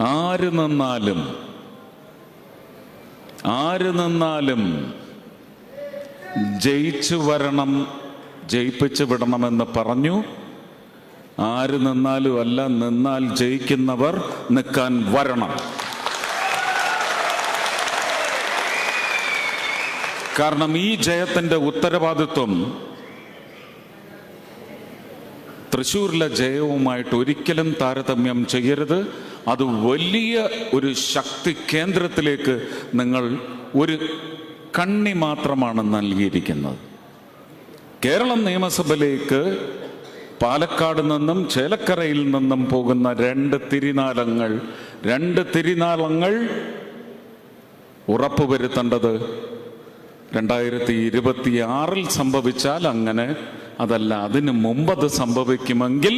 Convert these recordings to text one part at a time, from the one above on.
ആര് നിന്നാലും ആര് നിന്നാലും ജയിച്ചു വരണം ജയിപ്പിച്ചു വിടണമെന്ന് പറഞ്ഞു. ആര് നിന്നാലും അല്ല നിന്നാൽ ജയിക്കുന്നവർ നിൽക്കാൻ വരണം. കാരണം ഈ ജയത്തിന്റെ ഉത്തരവാദിത്വം തൃശ്ശൂരിലെ ജയവുമായിട്ട് ഒരിക്കലും താരതമ്യം ചെയ്യരുത്. അത് വലിയ ഒരു ശക്തി കേന്ദ്രത്തിലേക്ക് നിങ്ങൾ ഒരു കണ്ണി മാത്രമാണ് നൽകിയിരിക്കുന്നത്. കേരളം നിയമസഭയിലേക്ക് പാലക്കാട് നിന്നും ചേലക്കരയിൽ നിന്നും പോകുന്ന രണ്ട് തിരിനാളങ്ങൾ രണ്ട് തിരിനാളങ്ങൾ ഉറപ്പുവരുത്തേണ്ടത് രണ്ടായിരത്തി ഇരുപത്തി ആറിൽ സംഭവിച്ചാൽ അങ്ങനെ അതല്ല അതിനു മുമ്പ് അത് സംഭവിക്കുമെങ്കിൽ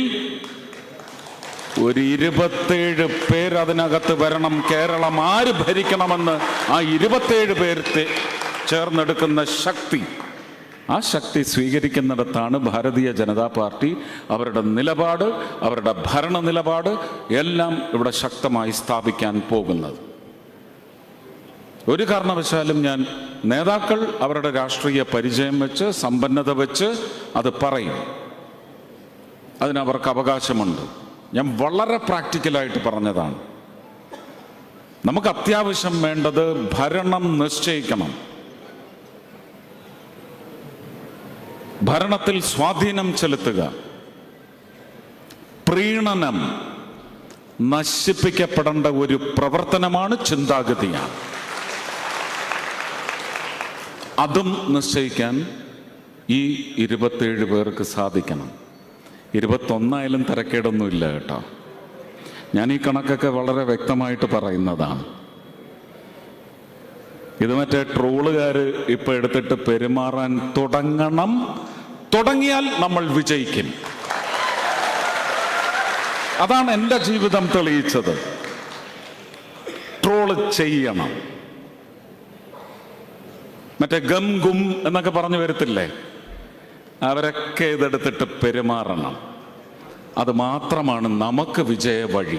ഒരു ഇരുപത്തേഴ് പേർ അതിനകത്ത് വരണം. കേരളം ആര് ഭരിക്കണമെന്ന് ആ ഇരുപത്തേഴ് പേർക്ക് ചേർന്നെടുക്കുന്ന ശക്തി ആ ശക്തി സ്വീകരിക്കുന്നിടത്താണ് ഭാരതീയ ജനതാ പാർട്ടി അവരുടെ നിലപാട് അവരുടെ ഭരണ നിലപാട് എല്ലാം ഇവിടെ ശക്തമായി സ്ഥാപിക്കാൻ പോകുന്നത്. ഒരു കാരണവശാലും ഞാൻ നേതാക്കൾ അവരുടെ രാഷ്ട്രീയ പരിചയം വെച്ച് സമ്പന്നത വെച്ച് അത് പറയും. അതിനവർക്ക് അവകാശമുണ്ട്. ഞാൻ വളരെ പ്രാക്ടിക്കലായിട്ട് പറഞ്ഞതാണ്. നമുക്ക് അത്യാവശ്യം വേണ്ടത് ഭരണം നിശ്ചയിക്കണം. ഭരണത്തിൽ സ്വാധീനം ചെലുത്തുക. പ്രീണനം നശിപ്പിക്കപ്പെടേണ്ട ഒരു പ്രവർത്തനമാണ് ചിന്താഗതിയാണ്. അതും നിശ്ചയിക്കാൻ ഈ ഇരുപത്തേഴ് പേർക്ക് സാധിക്കണം. ഇരുപത്തൊന്നായാലും തിരക്കേടൊന്നുമില്ല കേട്ടോ. ഞാൻ ഈ കണക്കൊക്കെ വളരെ വ്യക്തമായിട്ട് പറയുന്നതാണ്. ഇത് മറ്റേ ട്രോളുകാർ ഇപ്പൊ എടുത്തിട്ട് പെരുമാറാൻ തുടങ്ങണം. തുടങ്ങിയാൽ നമ്മൾ വിജയിക്കും. അതാണ് എന്റെ ജീവിതം തെളിയിച്ചത്. ട്രോൾ ചെയ്യണം. മറ്റേ ഗം ഗും എന്നൊക്കെ പറഞ്ഞു വരത്തില്ലേ? അവരൊക്കെ ഇതെടുത്തിട്ട് പെരുമാറണം. അത് മാത്രമാണ് നമുക്ക് വിജയ വഴി.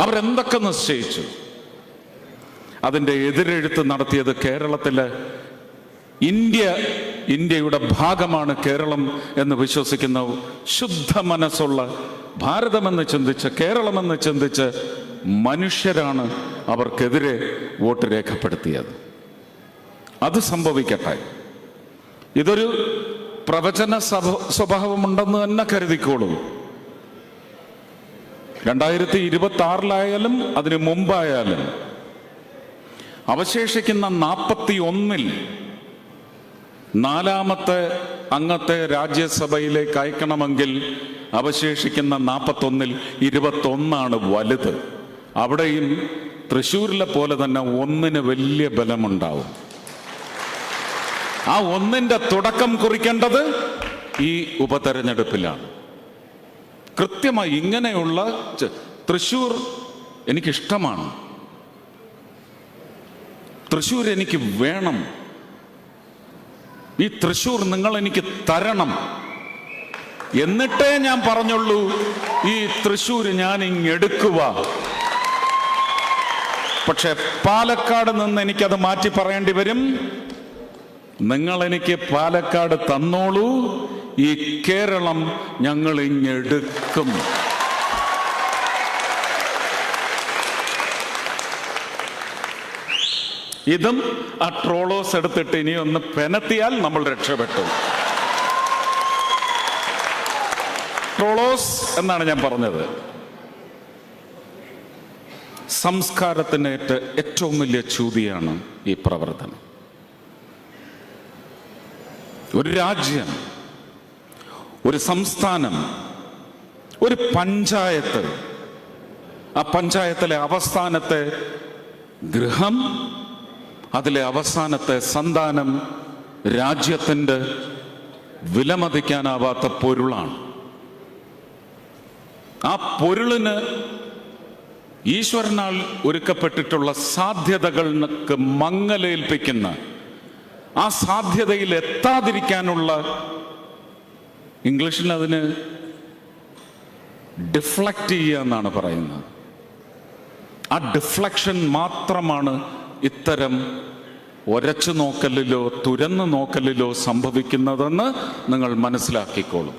അവരെന്തൊക്കെ നിശ്ചയിച്ചു? അതിന്റെ എതിരെഴുത്ത് നടത്തിയത് കേരളത്തിലെ ഇന്ത്യ ഇന്ത്യയുടെ ഭാഗമാണ് കേരളം എന്ന് വിശ്വസിക്കുന്ന ശുദ്ധ മനസ്സുള്ള ഭാരതമെന്ന് ചിന്തിച്ച് കേരളമെന്ന് ചിന്തിച്ച് മനുഷ്യരാണ് അവർക്കെതിരെ വോട്ട് രേഖപ്പെടുത്തിയത്. അത് സംഭവിക്കട്ടെ. ഇതൊരു പ്രവചന സ്വഭാവമുണ്ടെന്ന് തന്നെ കരുതിക്കോളൂ. രണ്ടായിരത്തി ഇരുപത്തി ആറിലായാലും അതിനു മുമ്പായാലും അവശേഷിക്കുന്ന നാൽപ്പത്തി ഒന്നിൽ നാലാമത്തെ അംഗത്തെ രാജ്യസഭയിലേക്ക് അയക്കണമെങ്കിൽ അവശേഷിക്കുന്ന നാൽപ്പത്തൊന്നിൽ ഇരുപത്തൊന്നാണ് വലുത്. അവിടെയും തൃശ്ശൂരിലെ പോലെ തന്നെ ഒന്നിന് വലിയ ബലമുണ്ടാവും. ആ ഒന്നിന്റെ തുടക്കം കുറിക്കേണ്ടത് ഈ ഉപതെരഞ്ഞെടുപ്പിലാണ്. കൃത്യമായി ഇങ്ങനെയുള്ള തൃശൂർ എനിക്കിഷ്ടമാണ്. തൃശൂർ എനിക്ക് വേണം. ഈ തൃശൂർ നിങ്ങൾ എനിക്ക് തരണം. എന്നിട്ടേ ഞാൻ പറഞ്ഞുള്ളൂ ഈ തൃശ്ശൂർ ഞാൻ ഇങ്ങെടുക്കുക പക്ഷെ പാലക്കാട് നിന്ന് എനിക്കത് മാറ്റി പറയേണ്ടി വരും. നിങ്ങൾ എനിക്ക് പാലക്കാട് തന്നോളൂ. ഈ കേരളം ഞങ്ങൾ ഇങ്ങെടുക്കും. ഇതും ആ ട്രോളോസ് എടുത്തിട്ട് ഇനി ഒന്ന് പെനത്തിയാൽ നമ്മൾ രക്ഷപ്പെട്ടു. ട്രോളോസ് എന്നാണ് ഞാൻ പറഞ്ഞത്. സംസ്കാരത്തിനേറ്റ ഏറ്റവും വലിയ ചൂതിയാണ് ഈ പ്രവർത്തനം. ഒരു രാജ്യം ഒരു സംസ്ഥാനം ഒരു പഞ്ചായത്ത്. ആ പഞ്ചായത്തിലെ അവസാനത്തെ ഗൃഹം അതിലെ അവസാനത്തെ സന്താനം രാജ്യത്തിന്റെ വിലമതിക്കാനാവാത്ത പൊരുളാണ്. ആ പൊരുളിന് ഈശ്വരനാൽ ഒരുക്കപ്പെട്ടിട്ടുള്ള സാധ്യതകൾക്ക് മങ്ങലേൽപ്പിക്കുന്ന ആ സാധ്യതയിൽ എത്താതിരിക്കാനുള്ള ഇംഗ്ലീഷിൽ അതിന് ഡിഫ്ലക്റ്റ് ചെയ്യുക എന്നാണ് പറയുന്നത്. ആ ഡിഫ്ലക്ഷൻ മാത്രമാണ് ഇത്തരം ഒരച്ചു നോക്കലിലോ തുരന്നു നോക്കലിലോ സംഭവിക്കുന്നതെന്ന് നിങ്ങൾ മനസ്സിലാക്കിക്കോളും.